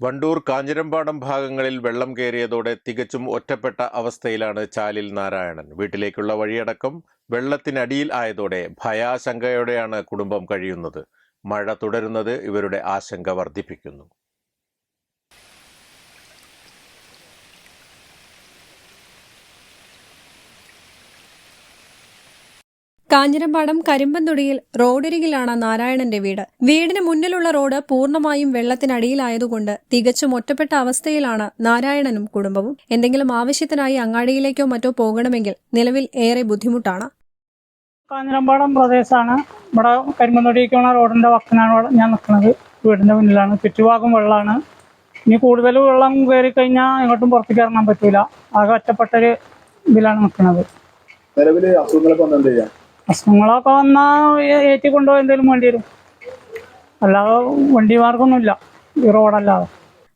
വണ്ടൂർ കാഞ്ഞിരമ്പാടം ഭാഗങ്ങളിൽ വെള്ളം കയറിയതോടെ തികച്ചും ഒറ്റപ്പെട്ട അവസ്ഥയിലാണ് ചാലിൽ നാരായണൻ. വീട്ടിലേക്കുള്ള വഴിയടക്കം വെള്ളത്തിനടിയിൽ ആയതോടെ ഭയാശങ്കയോടെയാണ് കുടുംബം കഴിയുന്നത്. മഴ തുടരുന്നത് ഇവരുടെ ആശങ്ക വർദ്ധിപ്പിക്കുന്നു. കാഞ്ഞിരമ്പാടം കരിമ്പന്തൊടിയിൽ റോഡരികിലാണ് നാരായണന്റെ വീട്. വീടിന് മുന്നിലുള്ള റോഡ് പൂർണമായും വെള്ളത്തിനടിയിലായതുകൊണ്ട് തികച്ചും ഒറ്റപ്പെട്ട അവസ്ഥയിലാണ് നാരായണനും കുടുംബവും. എന്തെങ്കിലും ആവശ്യത്തിനായി അങ്ങാടിയിലേക്കോ മറ്റോ പോകണമെങ്കിൽ നിലവിൽ ഏറെ ബുദ്ധിമുട്ടാണ്. കാഞ്ഞിരമ്പാടം പ്രദേശമാണ്. ഇവിടെ കരിമ്പന്തൊടിക്കുള്ള റോഡിന്റെ വക്കിനാണ് ഞാൻ നിൽക്കുന്നത്. വീടിന്റെ മുന്നിലാണ്. ചുറ്റുഭാഗം വെള്ളമാണ്. ഇനി കൂടുതൽ വെള്ളം കയറി കഴിഞ്ഞാൽ എങ്ങോട്ടും പുറത്തേക്ക് ഇറങ്ങാൻ പറ്റൂല. ആകെ ഒറ്റപ്പെട്ടൊരു ഇതിലാണ് നിൽക്കുന്നത്. നിലവിൽ അസുഖങ്ങളൊക്കെ വന്നാൽ ചെയ്യാം? അസുഖങ്ങളൊക്കെ വന്നാൽ ഏറ്റി കൊണ്ടുപോയി എന്തെങ്കിലും വേണ്ടി വരും. അല്ലാതെ വണ്ടി മാർഗമൊന്നുമില്ല. ഈ റോഡല്ലാതെ.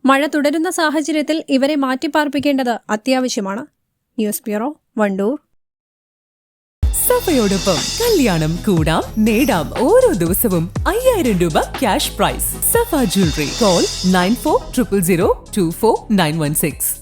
മഴ തുടരുന്ന സാഹചര്യത്തിൽ ഇവരെ മാറ്റിപ്പാർപ്പിക്കേണ്ടത് അത്യാവശ്യമാണ്. News bureau Wandoor. സഫയോടൊപ്പം കല്യാണം കൂടാം നേടാം ഓരോ ദിവസവും അയ്യായിരം രൂപ cash prize. Safa jewellery. Call nine four triple zero two four nine one six.